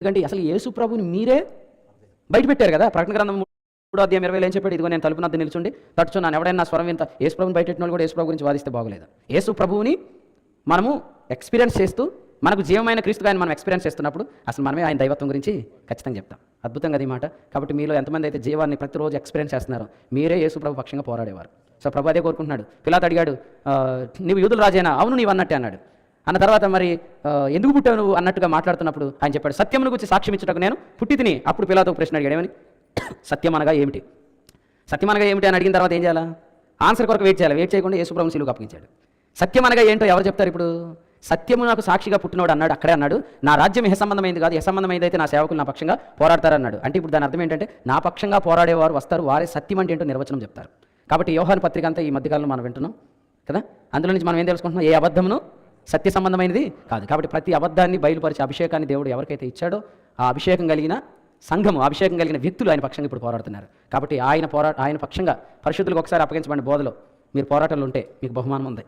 ఎందుకంటే అసలు యేసు ప్రభుని మీరే బయట పెట్టారు కదా? ప్రకటన గ్రంథం మూడో అధ్యాయం ఇరవై ఏం చెప్పాడు? ఇదిగో నేను తలుపు నద్ద నిల్చుండి తట్టుచున్నాను ఎవడైనా నా స్వరం వింత యేసు ప్రభుని బయటెట్టిన వాళ్ళు కూడా యేసు ప్రభు గురించి వాదిస్తే బాగోలేదు. యేసు ప్రభువుని మనము ఎక్స్పీరియన్స్ చేస్తూ మనకు జీవమైన క్రీస్తు ఆయన మనం ఎక్స్పీరియన్స్ చేస్తున్నప్పుడు అసలు మనమే ఆయన దైవత్వం గురించి ఖచ్చితంగా చెప్తాం. అద్భుతంగా అది మాట. కాబట్టి మీలో ఎంతమంది అయితే జీవాన్ని ప్రతిరోజు ఎక్స్పీరియన్స్ చేస్తున్నారో మీరే యేసు ప్రభు పక్షంగా పోరాడేవారు. సో ప్రభు అదే కోరుకుంటున్నాడు. పిలాత్ అడిగాడు "ఆ, నీవు యూదుల రాజేనా? అవును నీవు అన్నట్టే అన్నాడు. అన్న తర్వాత మరి ఎందుకు పుట్టావు నువ్వు అన్నట్టుగా మాట్లాడుతున్నప్పుడు ఆయన చెప్పాడు సత్యమును గురించి సాక్ష్యం ఇచ్చుటకు నేను పుట్టి తిని. అప్పుడు పిల్లతో ప్రశ్న అడిగాడు ఏమని? సత్యం అనగా ఏమిటి? సత్యం అనగా ఏమిటి? అని అడిగిన తర్వాత ఏం చేయాలా? ఆన్సర్ కొరకు వెయిట్ చేయాలి? వెయిట్ చేయకుండా యేసుప్రభు సిలువుకు అప్పగించాడు. సత్యం అనగా ఏంటో ఎవరు చెప్తారు ఇప్పుడు? సత్యము నాకు సాక్షిగా పుట్టినోడు అన్నాడు అక్కడే అన్నాడు. నా రాజ్యం ఏ సంబంధమైంది కాదు ఏ సంబంధమైంది అయితే నా సేవకులు నా పక్షంగా పోరాడతారన్నాడు. అంటే ఇప్పుడు దాని అర్థం ఏంటంటే నా పక్షంగా పోరాడేవారు వస్తారు వారే సత్యం అంటే ఏంటో నిర్వచనం చెప్తారు. కాబట్టి యోహాను పత్రిక అంతా ఈ మధ్యకాలంలో మనం వింటున్నాం కదా? అందులో నుంచి మనం ఏం తెలుసుకుంటున్నాం? ఏ అబద్ధమును సత్య సంబంధమైనది కాదు. కాబట్టి ప్రతి అబద్ధాన్ని బయలుపరిచే అభిషేకాన్ని దేవుడు ఎవరికైతే ఇచ్చాడో ఆ అభిషేకం కలిగిన సంఘము అభిషేకం కలిగిన వ్యక్తులు ఆయన పక్షంగా ఇప్పుడు పోరాడుతున్నారు. కాబట్టి ఆయన పోరా ఆయన పక్షంగా పరిశుద్ధులకు ఒకసారి అప్పగించబడిన బోధలో మీరు పోరాటంలో ఉంటే మీకు బహుమానం ఉంది.